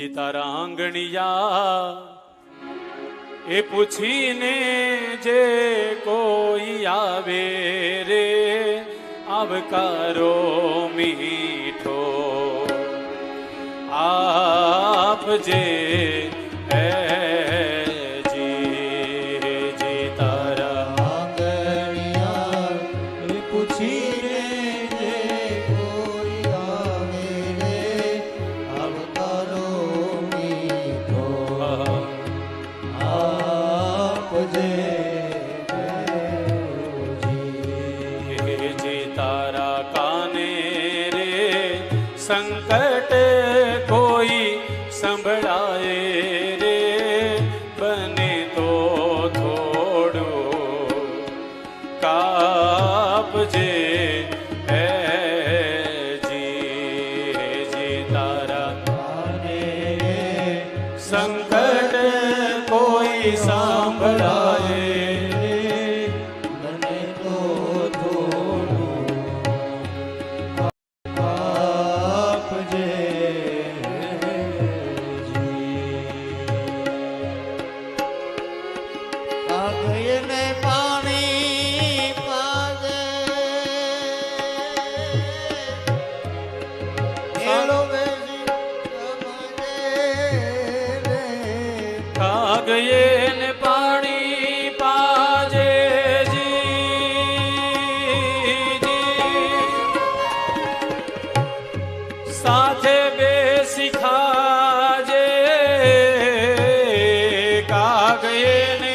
જી તારા આંગણિયા એ પૂછીને જે કોઈ આવે રે આવકારો મીઠો. આપજે હે જી ਕਟੇ ਕੋਈ ਸੰਭਲਾਏ ਰੇ ਬਨੇ ਤੋ ਥੋੜੋ। ਕਾਪ ਜੇ ਹੈ ਜੀ ਜੀ ਤਾਰਾ। ਆਨੇ ਸੰਕਟ કાગયે ને પાણી પાજે. સાથે બેસી ખાજે કાગયે ને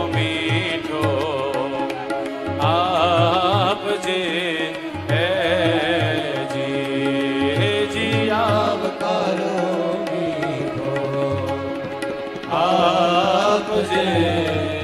आप से